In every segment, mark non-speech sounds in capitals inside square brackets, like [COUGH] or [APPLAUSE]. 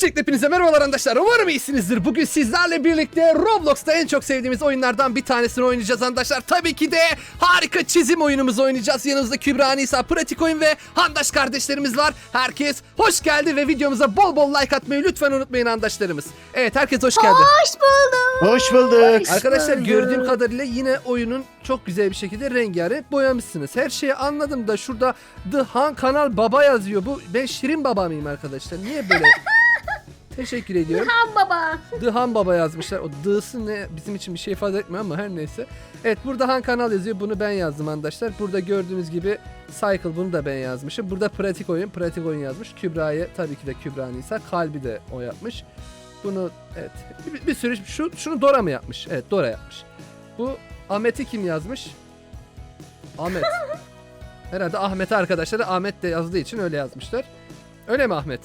Öncelikle hepinize merhabalar arkadaşlar. Umarım iyisinizdir. Bugün sizlerle birlikte Roblox'ta en çok sevdiğimiz oyunlardan bir tanesini oynayacağız arkadaşlar. Tabii ki de harika çizim oyunumuzu oynayacağız. Yanımızda Kübra Nisa, Pratik Oyun ve Handaş kardeşlerimiz var. Herkes hoş geldi ve videomuza bol bol like atmayı lütfen unutmayın arkadaşlarımız. Evet herkes hoş geldi. Hoş bulduk. Hoş bulduk. Arkadaşlar gördüğüm kadarıyla yine oyunun çok güzel bir şekilde rengarenk boyamışsınız. Her şeyi anladım da şurada The Han Kanal Baba yazıyor. Bu ben Şirin Baba mıyım arkadaşlar? Niye böyle? Teşekkür ediyorum. Han baba. The Han Baba yazmışlar. O D'sı ne bizim için bir şey ifade etmiyor ama her neyse. Evet burada Han Kanal yazıyor. Bunu ben yazdım arkadaşlar. Burada gördüğünüz gibi Cycle bunu da ben yazmışım. Burada pratik oyun, pratik oyun yazmış. Kübra'ya tabii ki de Kübra Nisa. Kalbi de o yapmış. Bunu evet bir, bir sürü şu şunu Dora mı yapmış? Evet Dora yapmış. Bu Ahmet'i kim yazmış? Ahmet. [LAUGHS] Herhalde Ahmet'e arkadaşları Ahmet de yazdığı için öyle yazmışlar. Öyle mi Ahmet?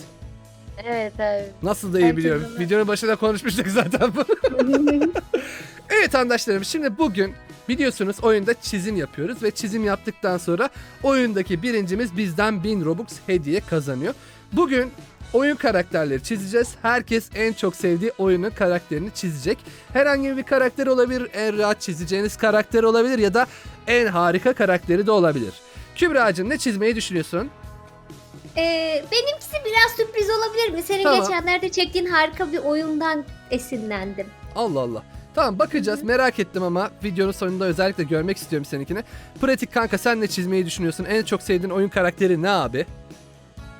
Evet evet. Nasıl da iyi Herkes biliyorum. öyle. Videonun başında konuşmuştuk zaten bunu. [LAUGHS] evet arkadaşlarım şimdi bugün biliyorsunuz oyunda çizim yapıyoruz ve çizim yaptıktan sonra oyundaki birincimiz bizden 1000 Robux hediye kazanıyor. Bugün oyun karakterleri çizeceğiz. Herkes en çok sevdiği oyunun karakterini çizecek. Herhangi bir karakter olabilir, en rahat çizeceğiniz karakter olabilir ya da en harika karakteri de olabilir. Kübra'cığım ne çizmeyi düşünüyorsun? Ee, benimkisi biraz sürpriz olabilir mi? Senin Tamam. geçenlerde çektiğin harika bir oyundan esinlendim. Allah Allah. Tamam bakacağız merak ettim ama videonun sonunda özellikle görmek istiyorum seninkini. Pratik kanka sen ne çizmeyi düşünüyorsun? En çok sevdiğin oyun karakteri ne abi?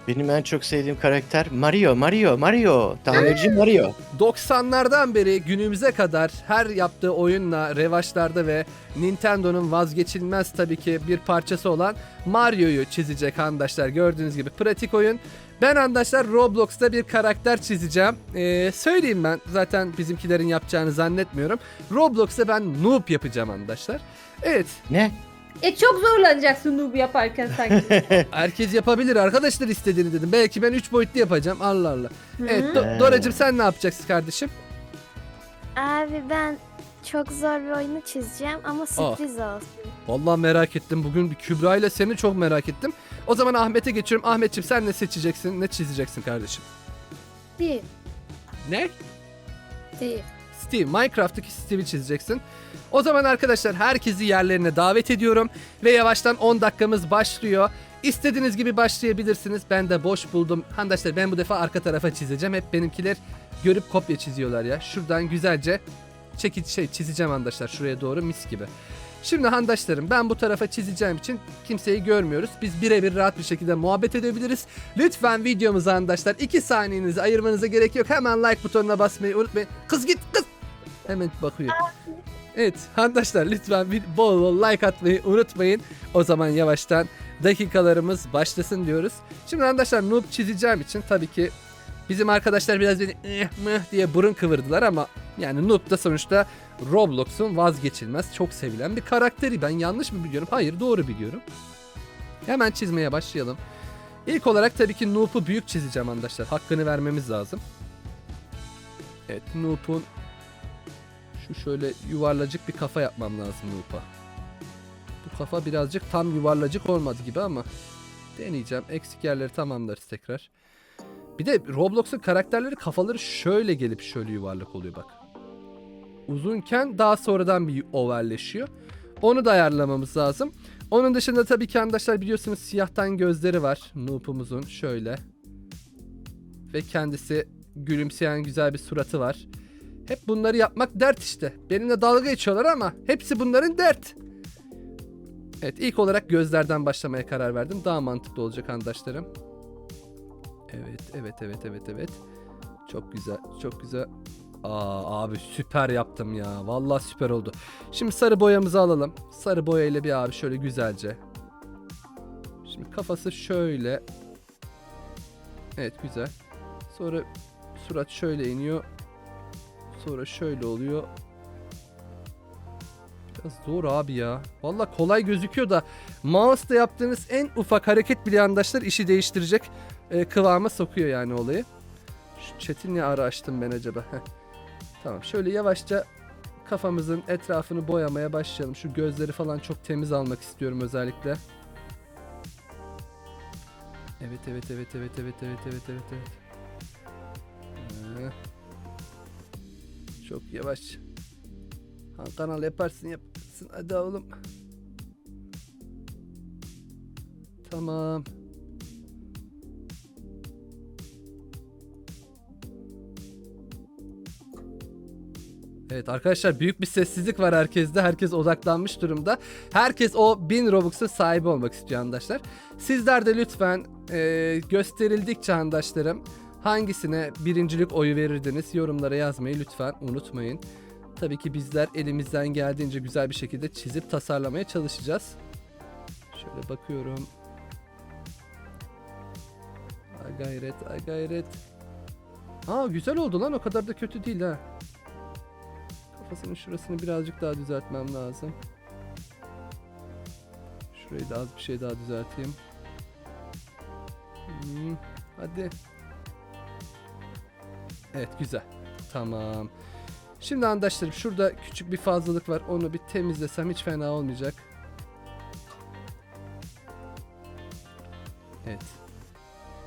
Benim en çok sevdiğim karakter Mario, Mario, Mario. Tamirci Mario. 90'lardan beri günümüze kadar her yaptığı oyunla revaçlarda ve Nintendo'nun vazgeçilmez tabii ki bir parçası olan Mario'yu çizecek arkadaşlar. Gördüğünüz gibi pratik oyun. Ben arkadaşlar Roblox'ta bir karakter çizeceğim. Ee, söyleyeyim ben zaten bizimkilerin yapacağını zannetmiyorum. Roblox'ta ben noob yapacağım arkadaşlar. Evet Ne? E çok zorlanacaksın Noob yaparken sanki. [LAUGHS] Herkes yapabilir arkadaşlar istediğini dedim. Belki ben 3 boyutlu yapacağım. Allah Allah. Evet Do- Hı. Doracığım sen ne yapacaksın kardeşim? Abi ben çok zor bir oyunu çizeceğim ama sürpriz olsun. Vallahi merak ettim. Bugün bir Kübra ile seni çok merak ettim. O zaman Ahmet'e geçiyorum. Ahmetciğim sen ne seçeceksin? Ne çizeceksin kardeşim? Bir, Ne? bir. Steve. Minecraft'taki Steve'i çizeceksin. O zaman arkadaşlar herkesi yerlerine davet ediyorum. Ve yavaştan 10 dakikamız başlıyor. İstediğiniz gibi başlayabilirsiniz. Ben de boş buldum. Arkadaşlar ben bu defa arka tarafa çizeceğim. Hep benimkiler görüp kopya çiziyorlar ya. Şuradan güzelce çekici şey çizeceğim arkadaşlar şuraya doğru mis gibi. Şimdi handaşlarım ben bu tarafa çizeceğim için kimseyi görmüyoruz. Biz birebir rahat bir şekilde muhabbet edebiliriz. Lütfen videomuza arkadaşlar 2 saniyenizi ayırmanıza gerek yok. Hemen like butonuna basmayı unutmayın. Kız git kız. Hemen bakıyor. Evet arkadaşlar lütfen bir bol bol like atmayı unutmayın. O zaman yavaştan dakikalarımız başlasın diyoruz. Şimdi arkadaşlar noob çizeceğim için tabii ki bizim arkadaşlar biraz beni "Eh, mıh" diye burun kıvırdılar ama yani noob da sonuçta Roblox'un vazgeçilmez çok sevilen bir karakteri. Ben yanlış mı biliyorum? Hayır doğru biliyorum. Hemen çizmeye başlayalım. İlk olarak tabii ki Noob'u büyük çizeceğim arkadaşlar. Hakkını vermemiz lazım. Evet Noob'un şu şöyle yuvarlacık bir kafa yapmam lazım Noob'a. Bu kafa birazcık tam yuvarlacık olmadı gibi ama deneyeceğim. Eksik yerleri tamamlarız tekrar. Bir de Roblox'un karakterleri kafaları şöyle gelip şöyle yuvarlak oluyor bak. Uzunken daha sonradan bir ovalleşiyor. Onu da ayarlamamız lazım. Onun dışında tabii ki arkadaşlar biliyorsunuz siyahtan gözleri var. Noob'umuzun şöyle. Ve kendisi gülümseyen güzel bir suratı var. Hep bunları yapmak dert işte. Benimle dalga geçiyorlar ama hepsi bunların dert. Evet ilk olarak gözlerden başlamaya karar verdim. Daha mantıklı olacak arkadaşlarım. Evet evet evet evet evet. Çok güzel çok güzel. Aa abi süper yaptım ya. Vallahi süper oldu. Şimdi sarı boyamızı alalım. Sarı boya ile bir abi şöyle güzelce. Şimdi kafası şöyle. Evet güzel. Sonra surat şöyle iniyor. Sonra şöyle oluyor. Biraz zor abi ya. Valla kolay gözüküyor da mouse'da yaptığınız en ufak hareket bile arkadaşlar işi değiştirecek e, kıvama sokuyor yani olayı. Şu chat'i ne ara açtım ben acaba? Tamam şöyle yavaşça kafamızın etrafını boyamaya başlayalım. Şu gözleri falan çok temiz almak istiyorum özellikle. Evet evet evet evet evet evet evet evet evet. Çok yavaş. Han kanal yaparsın yaparsın. Hadi oğlum. Tamam. Evet arkadaşlar büyük bir sessizlik var herkeste. Herkes odaklanmış durumda. Herkes o 1000 Robux'un sahibi olmak istiyor arkadaşlar. Sizler de lütfen e, gösterildikçe arkadaşlarım hangisine birincilik oyu verirdiniz yorumlara yazmayı lütfen unutmayın. Tabii ki bizler elimizden geldiğince güzel bir şekilde çizip tasarlamaya çalışacağız. Şöyle bakıyorum. Ay gayret, ay gayret. Aa güzel oldu lan o kadar da kötü değil ha. Kafasının şurasını birazcık daha düzeltmem lazım. Şurayı da az bir şey daha düzelteyim. Hmm, hadi. Evet güzel. Tamam. Şimdi arkadaşlarım şurada küçük bir fazlalık var. Onu bir temizlesem hiç fena olmayacak. Evet.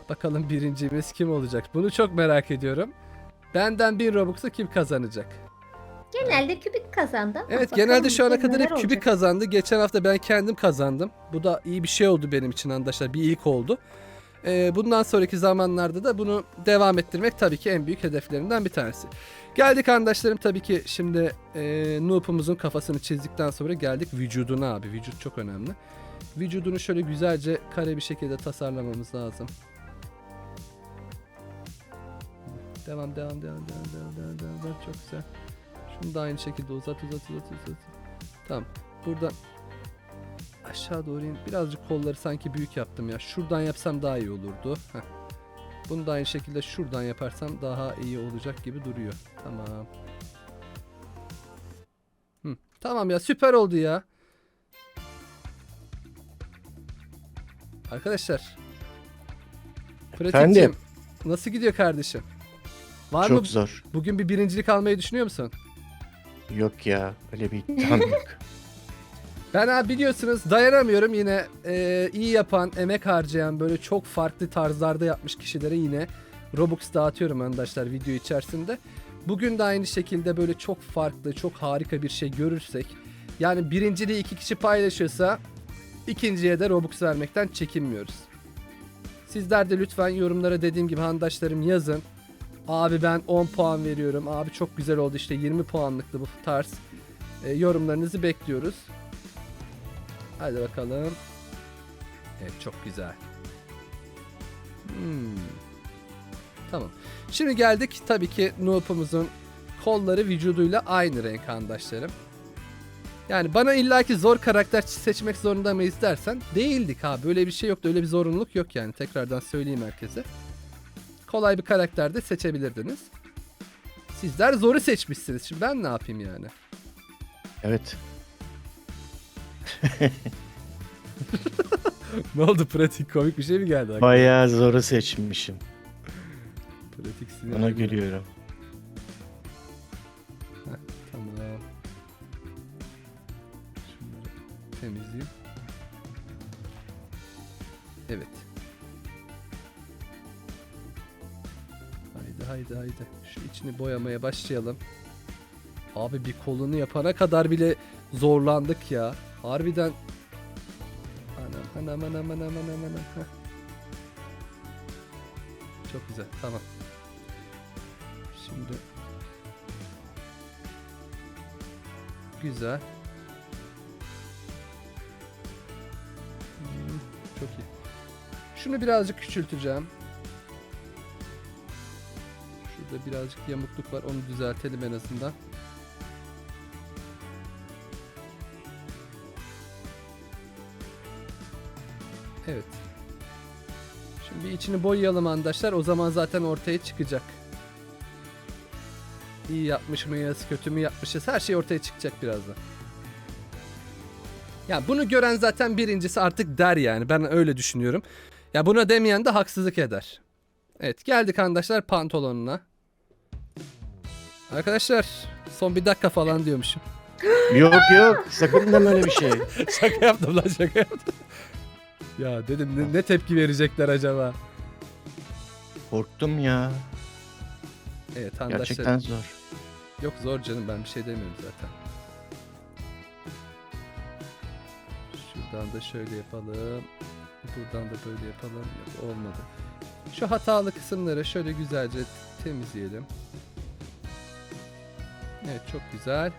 Bakalım birincimiz kim olacak? Bunu çok merak ediyorum. Benden 1000 Robux'u kim kazanacak? Genelde kübik kazandı. ama Evet bakalım genelde şu ana bizde kadar neler hep kübik olacak. kazandı. Geçen hafta ben kendim kazandım. Bu da iyi bir şey oldu benim için arkadaşlar. Bir ilk oldu. Ee, bundan sonraki zamanlarda da bunu devam ettirmek tabii ki en büyük hedeflerimden bir tanesi. Geldik arkadaşlarım tabii ki şimdi e, Noob'umuzun kafasını çizdikten sonra geldik vücuduna abi. Vücut çok önemli. Vücudunu şöyle güzelce kare bir şekilde tasarlamamız lazım. Devam devam devam devam devam devam devam, devam. çok güzel. Şunu da aynı şekilde uzat uzat uzat uzat. Tamam. Buradan aşağı doğru in. Birazcık kolları sanki büyük yaptım ya. Şuradan yapsam daha iyi olurdu. Heh. Bunu da aynı şekilde şuradan yaparsam daha iyi olacak gibi duruyor. Tamam. Hı. Tamam ya süper oldu ya. Arkadaşlar. Pratikçim? Nasıl gidiyor kardeşim? Var mı Çok zor. bugün bir birincilik almayı düşünüyor musun? Yok ya öyle bir iddiam yok. Ben abi biliyorsunuz dayanamıyorum yine e, iyi yapan, emek harcayan böyle çok farklı tarzlarda yapmış kişilere yine Robux dağıtıyorum arkadaşlar video içerisinde. Bugün de aynı şekilde böyle çok farklı, çok harika bir şey görürsek yani birinciliği iki kişi paylaşıyorsa ikinciye de Robux vermekten çekinmiyoruz. Sizler de lütfen yorumlara dediğim gibi handaşlarım yazın. Abi ben 10 puan veriyorum. Abi çok güzel oldu işte 20 puanlıktı bu tarz. E, yorumlarınızı bekliyoruz. Hadi bakalım. Evet çok güzel. Hmm. Tamam. Şimdi geldik tabii ki Noob'umuzun kolları vücuduyla aynı renk arkadaşlarım. Yani bana illaki zor karakter seçmek zorunda mıyız dersen değildik ha. Böyle bir şey yoktu. Öyle bir zorunluluk yok yani. Tekrardan söyleyeyim herkese. Kolay bir karakter de seçebilirdiniz. Sizler zoru seçmişsiniz. Şimdi ben ne yapayım yani? Evet. [LAUGHS] ne oldu pratik komik bir şey mi geldi? aklına? Bayağı zoru seçmişim. Pratik sinir. Ona gülüyorum. Tamam. Şunları temizleyeyim. Evet. Haydi haydi haydi. Şu içini boyamaya başlayalım. Abi bir kolunu yapana kadar bile zorlandık ya. Harbiden. Anam anam anam anam anam anam. Heh. Çok güzel tamam. Şimdi Güzel. Hmm, çok iyi. Şunu birazcık küçülteceğim. Şurada birazcık yamukluk var. Onu düzeltelim en azından. Evet. Şimdi bir içini boyayalım arkadaşlar. O zaman zaten ortaya çıkacak. İyi yapmış mıyız, kötü mü yapmışız her şey ortaya çıkacak birazdan. Ya bunu gören zaten birincisi artık der yani ben öyle düşünüyorum. Ya buna demeyen de haksızlık eder. Evet geldik arkadaşlar pantolonuna. Arkadaşlar son bir dakika falan diyormuşum. Yok yok sakın deme öyle bir şey. [LAUGHS] şaka yaptım lan şaka yaptım. Ya dedim ne, ne tepki verecekler acaba? Korktum ya. Evet arkadaşlar. Gerçekten zor. Yok zor canım ben bir şey demiyorum zaten. Şuradan da şöyle yapalım. Buradan da böyle yapalım. Yok olmadı. Şu hatalı kısımları şöyle güzelce temizleyelim. Evet çok güzel.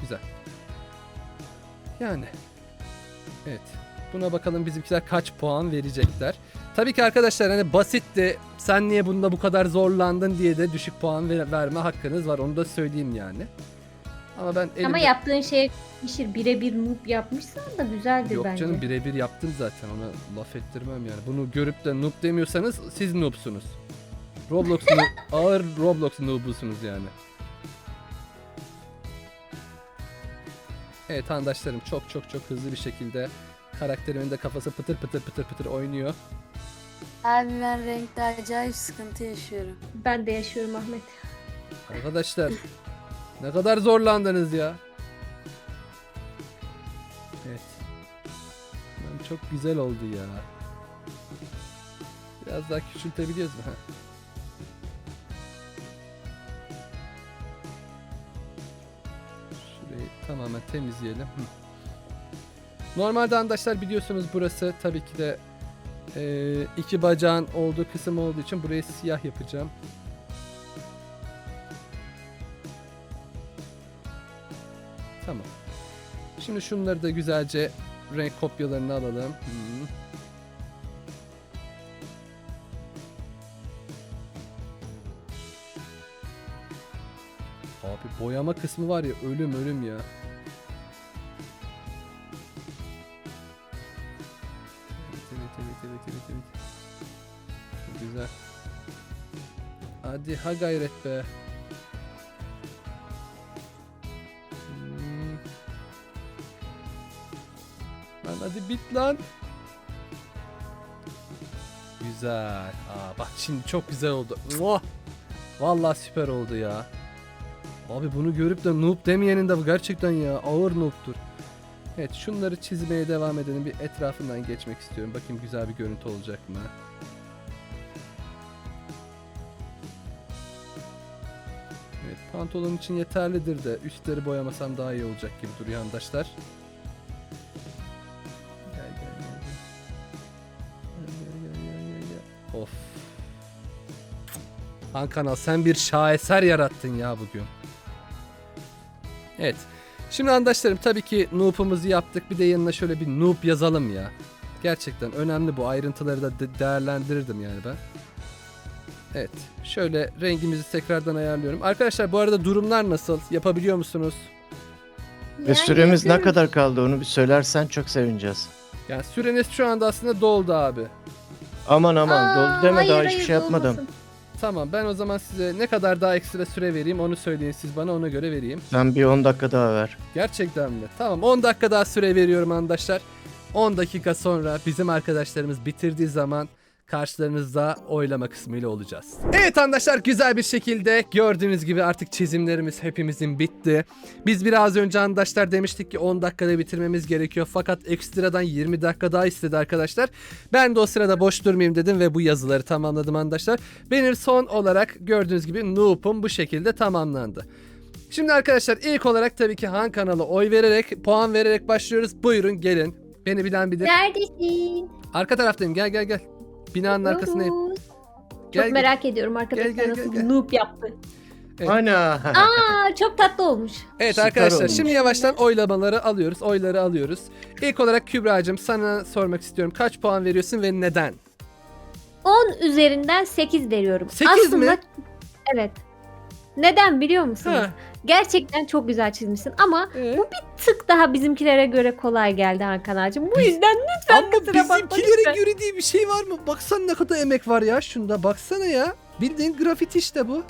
Güzel. Yani. Evet. Buna bakalım bizimkiler kaç puan verecekler. Tabii ki arkadaşlar hani basitti. Sen niye bunda bu kadar zorlandın diye de düşük puan ver- verme hakkınız var. Onu da söyleyeyim yani. Ama ben elimde... Ama yaptığın şey pişir birebir noob yapmışsan da güzeldir Yok bence. canım birebir yaptım zaten ona laf ettirmem yani. Bunu görüp de noob demiyorsanız siz noobsunuz. Roblox noob- [LAUGHS] ağır Roblox noobusunuz yani. Evet arkadaşlarım çok çok çok hızlı bir şekilde karakterimin de kafası pıtır pıtır pıtır pıtır oynuyor. Abi ben renkte acayip sıkıntı yaşıyorum. Ben de yaşıyorum Ahmet. Arkadaşlar ne kadar zorlandınız ya. Evet. Lan çok güzel oldu ya. Biraz daha küçültebiliyoruz mu? Şurayı tamamen temizleyelim. Normalde arkadaşlar biliyorsunuz burası tabii ki de eee, iki bacağın olduğu kısım olduğu için burayı siyah yapacağım. Tamam. Şimdi şunları da güzelce renk kopyalarını alalım. Hmm. Boyama kısmı var ya ölüm ölüm ya. Evet evet evet evet evet evet. Çok Güzel. Hadi ha gayret be. Hmm. Lan hadi bit lan. Güzel. Aa bak şimdi çok güzel oldu. Muah! Vallahi süper oldu ya. Abi bunu görüp de noob demeyenin de gerçekten ya ağır noob'tur. Evet şunları çizmeye devam edelim. Bir etrafından geçmek istiyorum. Bakayım güzel bir görüntü olacak mı? Evet pantolon için yeterlidir de üstleri boyamasam daha iyi olacak gibi duruyor arkadaşlar. Gel gel gel gel. Gel gel gel gel. Of. Han Kanal sen bir şaheser yarattın ya bugün. Evet. Şimdi arkadaşlarım tabii ki noob'umuzu yaptık. Bir de yanına şöyle bir noob yazalım ya. Gerçekten önemli bu ayrıntıları da de- değerlendirirdim yani ben. Evet. Şöyle rengimizi tekrardan ayarlıyorum. Arkadaşlar bu arada durumlar nasıl? Yapabiliyor musunuz? Ve süremiz ne kadar kaldı onu bir söylersen çok sevineceğiz. Yani süreniz şu anda aslında doldu abi. Aman aman Aa, doldu deme hayır, daha hiçbir hayır, şey yapmadım. olmasın. Tamam ben o zaman size ne kadar daha ekstra süre vereyim onu söyleyin siz bana ona göre vereyim. Sen bir 10 dakika daha ver. Gerçekten mi? Tamam 10 dakika daha süre veriyorum arkadaşlar. 10 dakika sonra bizim arkadaşlarımız bitirdiği zaman karşılarınızda oylama kısmıyla olacağız. Evet arkadaşlar güzel bir şekilde gördüğünüz gibi artık çizimlerimiz hepimizin bitti. Biz biraz önce arkadaşlar demiştik ki 10 dakikada bitirmemiz gerekiyor. Fakat ekstradan 20 dakika daha istedi arkadaşlar. Ben de o sırada boş durmayayım dedim ve bu yazıları tamamladım arkadaşlar. Benim son olarak gördüğünüz gibi Noob'um bu şekilde tamamlandı. Şimdi arkadaşlar ilk olarak tabii ki Han kanalı oy vererek, puan vererek başlıyoruz. Buyurun gelin. Beni bilen bilir. Neredesin? Arka taraftayım. Gel gel gel. Binanın. Yavuz. Gel, Çok merak ediyorum arkadaşlar Gel, gel, nasıl gel, gel. noob yaptı. Evet. Ana. Aa çok tatlı olmuş. Evet Süper arkadaşlar olmuş. şimdi yavaştan oylamaları alıyoruz. Oyları alıyoruz. İlk olarak Kübra'cığım sana sormak istiyorum. Kaç puan veriyorsun ve neden? 10 üzerinden 8 veriyorum. Sekiz Aslında mi? evet. Neden biliyor musunuz? Ha. Gerçekten çok güzel çizmişsin ama Ee? bu bir tık daha bizimkilere göre kolay geldi Hakan ağacım. Bu yüzden lütfen Ama kusura bakma lütfen. bizimkilere göre diye bir şey var mı? Baksana ne kadar emek var ya şunda. Baksana ya. Bildiğin grafiti işte bu.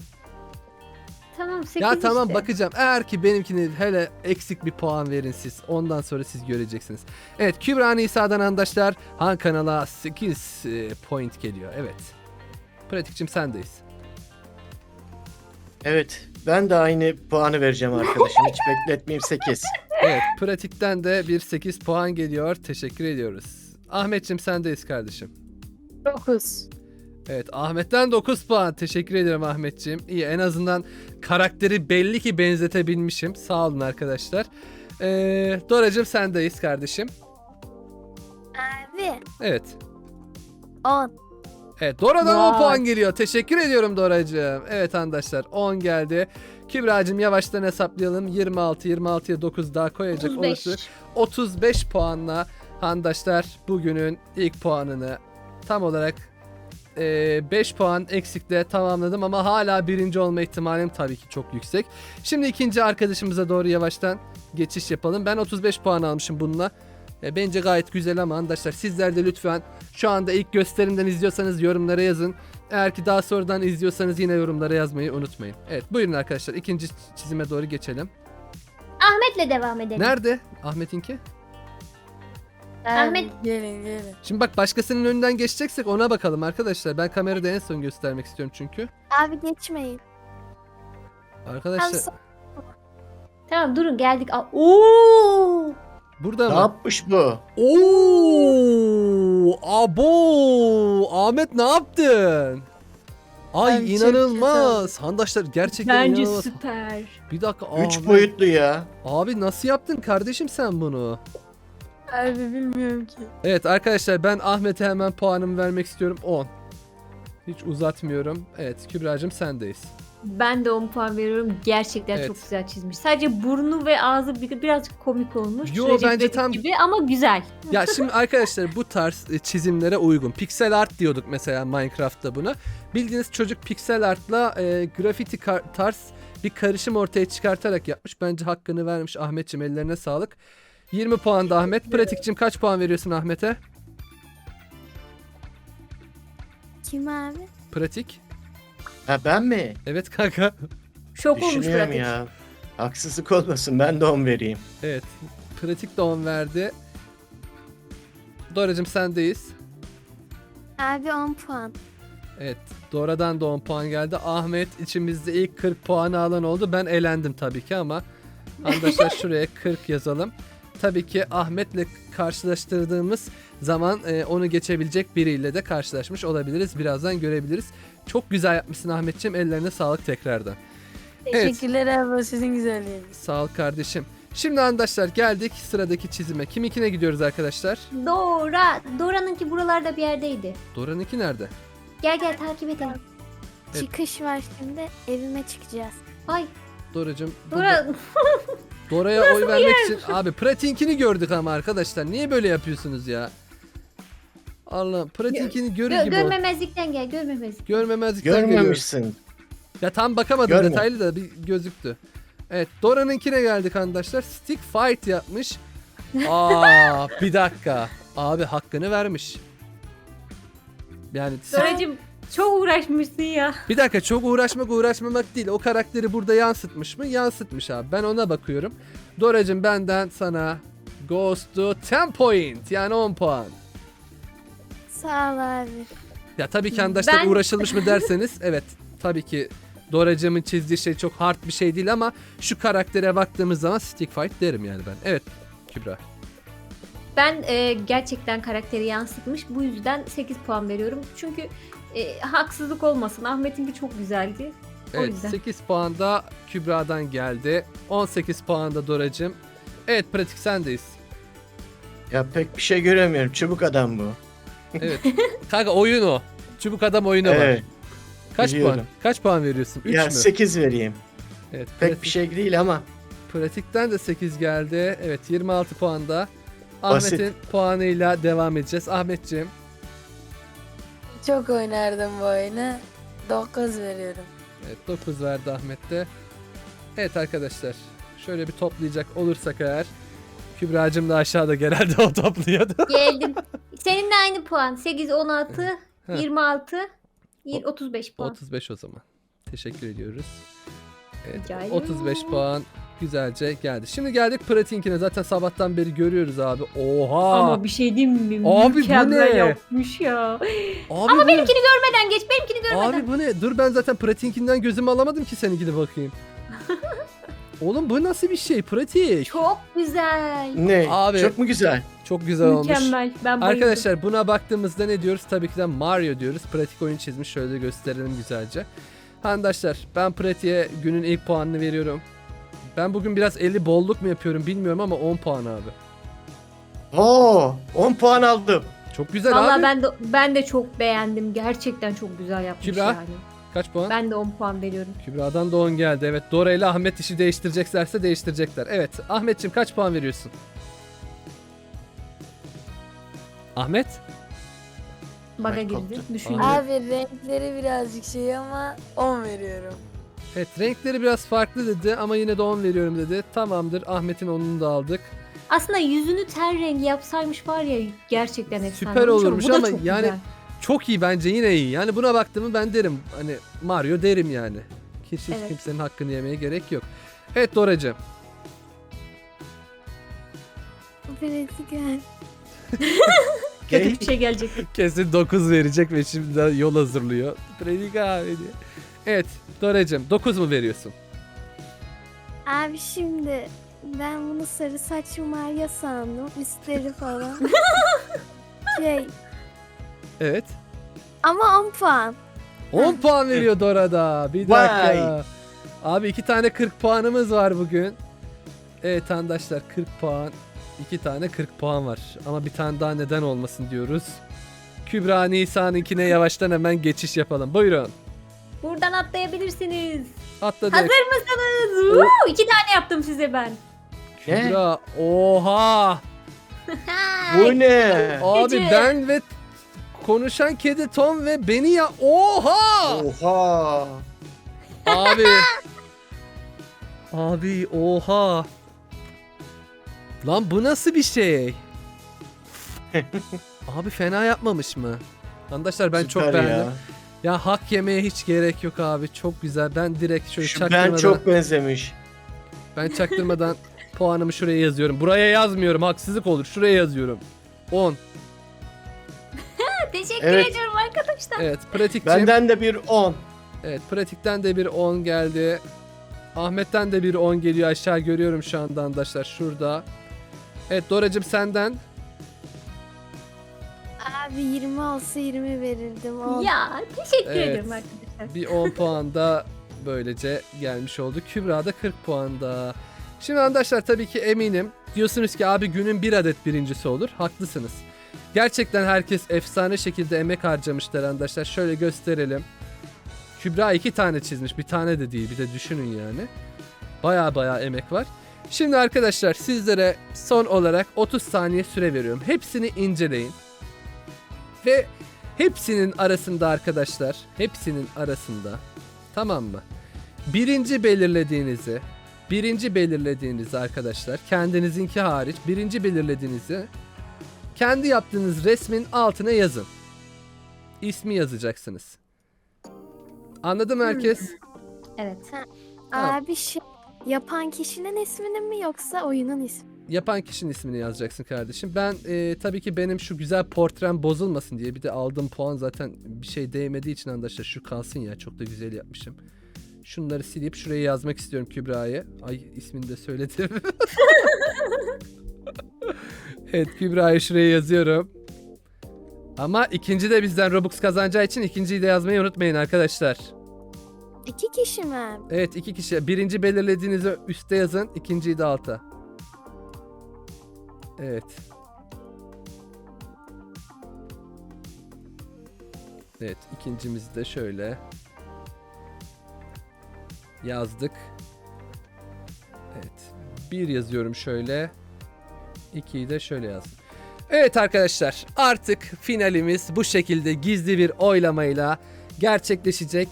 Tamam 8 Ya tamam işte. bakacağım. Eğer ki benimkine hele eksik bir puan verin siz. Ondan sonra siz göreceksiniz. Evet Kübra Nisa'dan arkadaşlar Han kanala 8 e, point geliyor. Evet. Pratikçim sendeyiz. Evet ben de aynı puanı vereceğim arkadaşım. Hiç bekletmeyeyim 8. Evet pratikten de bir 8 puan geliyor. Teşekkür ediyoruz. Ahmetçim sendeyiz kardeşim. 9. Evet Ahmet'ten 9 puan. Teşekkür ederim Ahmetciğim. İyi en azından karakteri belli ki benzetebilmişim. Sağ olun arkadaşlar. Ee, Doracığım sendeyiz kardeşim. Abi Evet. 10. Evet Dora'dan 10 Vay. puan geliyor. Teşekkür ediyorum Doracığım. Evet arkadaşlar 10 geldi. Kübra'cığım yavaştan hesaplayalım. 26, 26'ya 9 daha koyacak 35. olursak 35 puanla handaşlar bugünün ilk puanını tam olarak 5 puan eksikle tamamladım ama hala birinci olma ihtimalim tabii ki çok yüksek. Şimdi ikinci arkadaşımıza doğru yavaştan geçiş yapalım. Ben 35 puan almışım bununla. E, bence gayet güzel ama arkadaşlar sizler de lütfen şu anda ilk gösterimden izliyorsanız yorumlara yazın. Eğer ki daha sonradan izliyorsanız yine yorumlara yazmayı unutmayın. Evet buyurun arkadaşlar ikinci çizime doğru geçelim. Ahmet'le devam edelim. Nerede Ahmet'inki? Ahmet- Gelin gelin. Şimdi bak başkasının önünden geçeceksek ona bakalım arkadaşlar. Ben kamerada en son göstermek istiyorum çünkü. Abi geçmeyin. Arkadaşlar Tamam durun geldik. Oo! Burada Ne mı? yapmış bu? Oo! Abo! Ahmet ne yaptın? Ay Ben çok inanılmaz. Handaşlar gerçekten Bence inanılmaz. süper. Bir dakika. Üç Ahmet- boyutlu ya. Abi nasıl yaptın kardeşim sen bunu? Abi bilmiyorum ki. Evet arkadaşlar ben Ahmet'e hemen puanımı vermek istiyorum. 10. Hiç uzatmıyorum. Evet Kübra'cığım sendeyiz. Ben de 10 puan veriyorum. Gerçekten Evet. çok güzel çizmiş. Sadece burnu ve ağzı bir, birazcık komik olmuş. Yo, Recep bence İvedik tam- gibi ama güzel. Ya şimdi arkadaşlar bu tarz e, çizimlere uygun. Pixel art diyorduk mesela Minecraft'ta buna. Bildiğiniz çocuk pixel artla e, grafiti kar- tarz bir karışım ortaya çıkartarak yapmış. Bence hakkını vermiş Ahmetçim ellerine sağlık. 20 puan da Ahmet. Pratikçim kaç puan veriyorsun Ahmet'e? Kim abi? Pratik. Ha ben mi? Evet kanka. Şok olmuş Düşünüyorum pratik. ya. Haksızlık olmasın ben de 10 vereyim. Evet. Pratik de 10 verdi. Doracım sendeyiz. Abi 10 puan. Evet. Dora'dan da 10 puan geldi. Ahmet içimizde ilk 40 puanı alan oldu. Ben elendim tabii ki ama arkadaşlar [LAUGHS] şuraya 40 yazalım. Tabii ki Ahmet'le karşılaştırdığımız zaman e, onu geçebilecek biriyle de karşılaşmış olabiliriz. Birazdan görebiliriz. Çok güzel yapmışsın Ahmetciğim. Ellerine sağlık tekrardan. Evet. Teşekkürler abi sizin güzelliğiniz. Sağ ol kardeşim. Şimdi arkadaşlar geldik sıradaki çizime. Kiminkine gidiyoruz arkadaşlar? Dora. Dora'nınki buralarda bir yerdeydi. Dora'nınki nerede? Gel gel takip edelim. Evet. Çıkış var şimdi. Evime çıkacağız. Ay Dora'cığım. burada- Dora [LAUGHS] Dora'ya oy vermek için abi pratinkini gördük ama arkadaşlar niye böyle yapıyorsunuz ya? Allah pratinkini görür Gö- gibi ol. görmemezlikten gel görmemezlik. görmemezlikten geliyoruz. Görmemişsin. Ya tam bakamadım Görme. detaylı da bir gözüktü. Evet Dora'nınkine geldik arkadaşlar. Stick fight yapmış. Aa [LAUGHS] bir dakika. Abi hakkını vermiş. Yani Doracım çok uğraşmışsın ya. bir dakika çok uğraşmak uğraşmamak değil. O karakteri burada yansıtmış mı? Yansıtmış abi. Ben ona bakıyorum. Doracım benden sana goes to 10 point. Yani 10 puan. Sağ ol abi. Ya tabii ki arkadaşlar Ben- uğraşılmış mı derseniz [LAUGHS] evet tabii ki Doracım'ın çizdiği şey çok hard bir şey değil ama şu karaktere baktığımız zaman stick fight derim yani ben. Evet Kübra. Ben e, gerçekten karakteri yansıtmış. Bu yüzden 8 puan veriyorum. Çünkü e, haksızlık olmasın. Ahmet'inki çok güzeldi. O Evet yüzden. 8 puan da Kübra'dan geldi. 18 puan da Doracım. Evet pratik sendeyiz. Ya pek bir şey göremiyorum. Çubuk adam bu. Evet. Kanka oyun o. Çubuk adam oyunu var. Evet. Kaç biliyorum. puan? Kaç puan veriyorsun? 3 Ya mü? 8 vereyim. Evet. Pek pratik- bir şey değil ama. Pratikten de 8 geldi. Evet 26 puanda. Ahmet'in puanıyla devam edeceğiz. Ahmetciğim. Çok oynardım bu oyunu. 9 veriyorum. Evet 9 verdi Ahmet de. Evet arkadaşlar. Şöyle bir toplayacak olursak eğer. Kübra'cığım da aşağıda genelde [LAUGHS] o topluyordu. Geldim. Seninle aynı puan. 8, 16, Heh. 26, yir- 35 puan. 35 o zaman. Teşekkür ediyoruz. Evet, Rica ederim. 35 puan güzelce geldi. Şimdi geldik pratinkine. Zaten sabahtan beri görüyoruz abi. Oha. Ama bir şey diyeyim mi? Abi bu Mükemmel ne? yapmış ya. Abi Ama bu- benimkini görmeden geç. Benimkini görmeden. Abi bu ne? Dur ben zaten pratinkinden gözümü alamadım ki seninkine bakayım. [LAUGHS] Oğlum bu nasıl bir şey? Pratik. Çok güzel. Ne? Abi. Çok mu güzel? Çok güzel olmuş. Mükemmel. Ben bayıldım. Arkadaşlar buna baktığımızda ne diyoruz? Tabii ki de Mario diyoruz. Pratik oyun çizmiş. Şöyle de gösterelim güzelce. Arkadaşlar ben pratiğe günün ilk puanını veriyorum. Ben bugün biraz 50 bolluk mu yapıyorum bilmiyorum ama 10 puan abi. Oo, 10 puan aldım. Çok güzel Valla abi. ben de ben de çok beğendim. Gerçekten çok güzel yapmış Kübra? yani. Kaç puan? Ben de 10 puan veriyorum. Kübra'dan da 10 geldi. Evet Dora ile Ahmet işi değiştireceklerse değiştirecekler. Evet Ahmetçim kaç puan veriyorsun? Ahmet? Baga Ay, girdi. koptu. Düşündü. Abi. Abi renkleri birazcık şey ama 10 veriyorum. Evet renkleri biraz farklı dedi ama yine de 10 veriyorum dedi. Tamamdır Ahmet'in 10'unu da aldık. Aslında yüzünü ten rengi yapsaymış var ya gerçekten efsane Süper olmuş olurmuş bu da ama çok yani- güzel. Çok iyi bence yine iyi. Yani buna baktığımı ben derim. Hani Mario derim yani. Hiç, hiç Evet. kimsenin hakkını yemeye gerek yok. Evet Doracığım. Pratik gel. [LAUGHS] kötü bir şey gelecek. [LAUGHS] Kesin 9 verecek ve şimdiden yol hazırlıyor. Predik abi diye. Evet Doracığım 9 mu veriyorsun? Abi şimdi ben bunu sarı saçlı Maria sandım. Üstleri falan. [LAUGHS] şey Evet. ama 10 puan. 10 [LAUGHS] puan veriyor Dora'da. Bir dakika. Abi iki tane 40 puanımız var bugün. Evet arkadaşlar 40 puan. İki tane 40 puan var. Ama bir tane daha neden olmasın diyoruz. Kübra Nisa'nınkine yavaştan hemen geçiş yapalım. Buyurun. Buradan atlayabilirsiniz. Atla Hazır mısınız? Woo! İki tane yaptım size ben. Ne? Kübra. Oha. [LAUGHS] Bu ne? Abi Ece. ben ve konuşan kedi Tom ve beni ya. Oha. Oha. Abi. [LAUGHS] Abi oha. Lan bu nasıl bir şey? [LAUGHS] Abi fena yapmamış mı? Arkadaşlar ben çok Süper beğendim. ya. Ya. hak yemeye hiç gerek yok abi. Çok güzel. Ben direkt şöyle Şu çaktırmadan ben çok benzemiş. ben çaktırmadan [LAUGHS] puanımı şuraya yazıyorum. Buraya yazmıyorum. Haksızlık olur. Şuraya yazıyorum. 10. [LAUGHS] Teşekkür Evet. ediyorum arkadaşlar. Evet, pratikçim. Benden de bir 10. Evet pratikten de bir 10 geldi. Ahmet'ten de bir 10 geliyor aşağı görüyorum şu anda arkadaşlar şurada. Evet Doracım senden Abi 20 olsa 20 verirdim. 10. Ya teşekkür Evet. ederim arkadaşlar. bir 10 [LAUGHS] puan da böylece gelmiş oldu. Kübra da 40 puan da. Şimdi arkadaşlar tabii ki eminim diyorsunuz ki abi günün bir adet birincisi olur. Haklısınız. Gerçekten herkes efsane şekilde emek harcamışlar arkadaşlar. Şöyle gösterelim. Kübra iki tane çizmiş. Bir tane de değil. Bir de düşünün yani. Baya baya emek var. Şimdi arkadaşlar sizlere son olarak 30 saniye süre veriyorum. Hepsini inceleyin. Ve hepsinin arasında arkadaşlar, hepsinin arasında tamam mı? Birinci belirlediğinizi, birinci belirlediğinizi arkadaşlar, kendinizinki hariç birinci belirlediğinizi kendi yaptığınız resmin altına yazın. İsmi yazacaksınız. Anladı mı herkes? Evet. Tamam. Abi şey yapan kişinin ismini mi yoksa oyunun ismi? Yapan kişinin ismini yazacaksın kardeşim. Ben e, tabii ki benim şu güzel portrem bozulmasın diye bir de aldığım puan zaten bir şey değmediği için arkadaşlar şu kalsın ya çok da güzel yapmışım. Şunları silip şuraya yazmak istiyorum Kübra'ya. Ay ismini de söyledim. [LAUGHS] evet Kübra'ya şuraya yazıyorum. Ama ikinci de bizden Robux kazanacağı için ikinciyi de yazmayı unutmayın arkadaşlar. İki kişi mi? Evet iki kişi. Birinci belirlediğinizi üste yazın. ikinciyi de alta. Evet. Evet ikincimizi de şöyle yazdık. Evet. Bir yazıyorum şöyle. İkiyi de şöyle yazdım. Evet arkadaşlar artık finalimiz bu şekilde gizli bir oylamayla gerçekleşecek.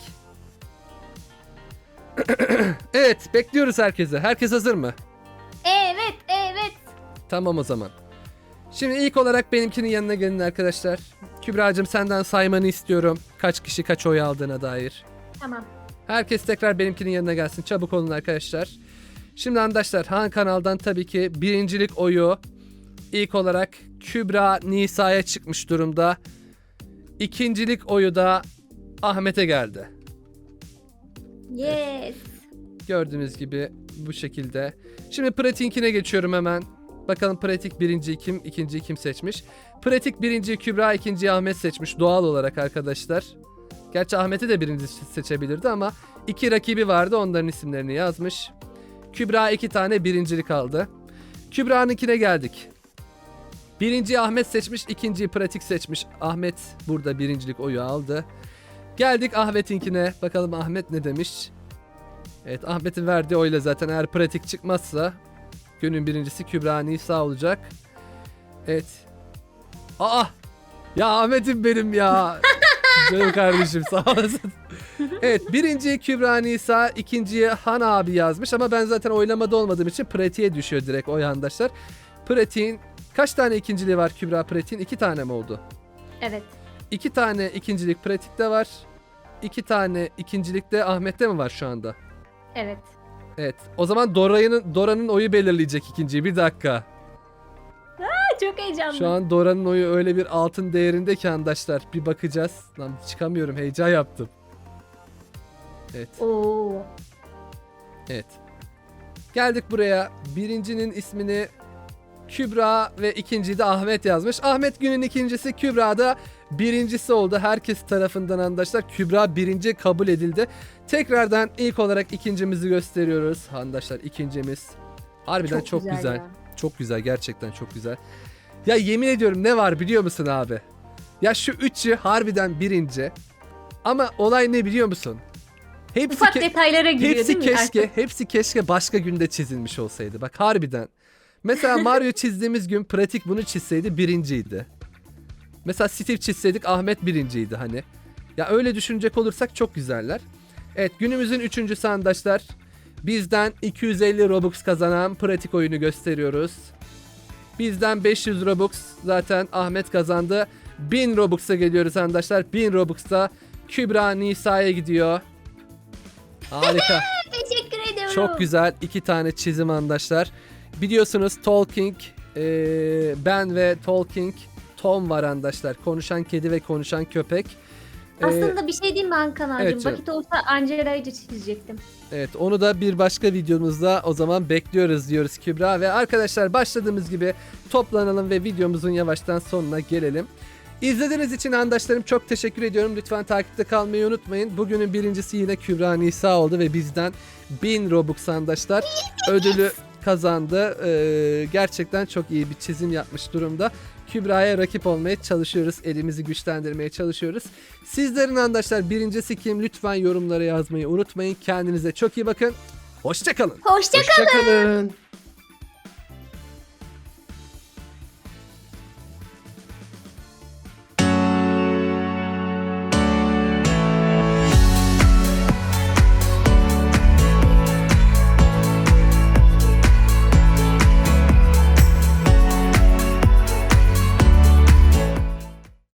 [CLEARS THROAT] evet bekliyoruz herkese. Herkes hazır mı? Evet, evet. Tamam o zaman. Şimdi ilk olarak benimkinin yanına gelin arkadaşlar. Kübra'cığım senden saymanı istiyorum. Kaç kişi kaç oy aldığına dair. Tamam. Herkes tekrar benimkinin yanına gelsin. Çabuk olun arkadaşlar. Şimdi arkadaşlar Han kanaldan tabii ki birincilik oyu ilk olarak Kübra Nisa'ya çıkmış durumda. İkincilik oyu da Ahmet'e geldi. Yes. Gördüğünüz gibi bu şekilde. Şimdi pratinkine geçiyorum hemen. Bakalım pratik birinciyi kim, ikinciyi kim seçmiş? Pratik birinciyi Kübra, ikinciyi Ahmet seçmiş doğal olarak arkadaşlar. Gerçi Ahmet'i de birinci seçebilirdi ama iki rakibi vardı onların isimlerini yazmış. Kübra iki tane birincilik aldı. Kübra'nınkine geldik. Birinciyi Ahmet seçmiş, ikinciyi pratik seçmiş. Ahmet burada birincilik oyu aldı. Geldik Ahmet'inkine. Bakalım Ahmet ne demiş? Evet Ahmet'in verdiği oyla zaten eğer pratik çıkmazsa günün birincisi Kübra Nisa olacak. Evet. Aa! Ya Ahmet'im benim ya. [LAUGHS] Canım kardeşim sağ olasın. Evet birinciyi Kübra Nisa, ikinciye Han abi yazmış ama ben zaten oylamada olmadığım için pratiğe düşüyor direkt o arkadaşlar. Pratiğin kaç tane ikinciliği var Kübra pratiğin? İki tane mi oldu? Evet. İki tane ikincilik pratikte var. İki tane ikincilikte Ahmet'te mi var şu anda? Evet. Evet. O zaman Dora'nın Dora'nın oyu belirleyecek ikinciyi. Bir dakika. Ha, Çok heyecanlı. Şu an Dora'nın oyu öyle bir altın değerinde ki arkadaşlar. Bir bakacağız. Lan çıkamıyorum. Heyecan yaptım. Evet. Oo. Evet. Geldik buraya. Birincinin ismini Kübra ve ikinciyi de Ahmet yazmış. Ahmet günün ikincisi Kübra da birincisi oldu. Herkes tarafından arkadaşlar Kübra birinci kabul edildi. Tekrardan ilk olarak ikincimizi gösteriyoruz. Arkadaşlar ikincimiz. Harbiden çok, güzel. ya. Çok güzel gerçekten çok güzel. Ya yemin ediyorum ne var biliyor musun abi? Ya şu üçü harbiden birinci. Ama olay ne biliyor musun? Hepsi Ufak detaylara giriyor Hepsi değil mi? keşke, Artık hepsi keşke başka günde çizilmiş olsaydı. Bak harbiden. Mesela Mario çizdiğimiz gün pratik bunu çizseydi birinciydi. Mesela Steve çizseydik Ahmet birinciydi hani. Ya öyle düşünecek olursak çok güzeller. Evet günümüzün üçüncüsü arkadaşlar. Bizden 250 Robux kazanan pratik oyunu gösteriyoruz. Bizden 500 Robux zaten Ahmet kazandı. 1000 Robux'a geliyoruz arkadaşlar. 1000 Robux'ta Kübra Nisa'ya gidiyor. Harika. [LAUGHS] teşekkür ediyorum. Çok güzel iki tane çizim arkadaşlar. Biliyorsunuz Talking e, ben ve Talking Tom var arkadaşlar. Konuşan kedi ve konuşan köpek. E, Aslında bir şey diyeyim mi abicim? evet canım. Vakit olsa Angela'yı da çizecektim. Evet onu da bir başka videomuzda o zaman bekliyoruz diyoruz Kübra. Ve arkadaşlar başladığımız gibi toplanalım ve videomuzun yavaştan sonuna gelelim. İzlediğiniz için arkadaşlarım çok teşekkür ediyorum. Lütfen takipte kalmayı unutmayın. Bugünün birincisi yine Kübra Nisa oldu ve bizden 1000 Robux arkadaşlar ödülü kazandı. Ee, gerçekten çok iyi bir çizim yapmış durumda. Kübra'ya rakip olmaya çalışıyoruz. Elimizi güçlendirmeye çalışıyoruz. Sizlerin arkadaşlar birincisi kim? Lütfen yorumlara yazmayı unutmayın. Kendinize çok iyi bakın. Hoşçakalın. Hoşça Hoşçakalın.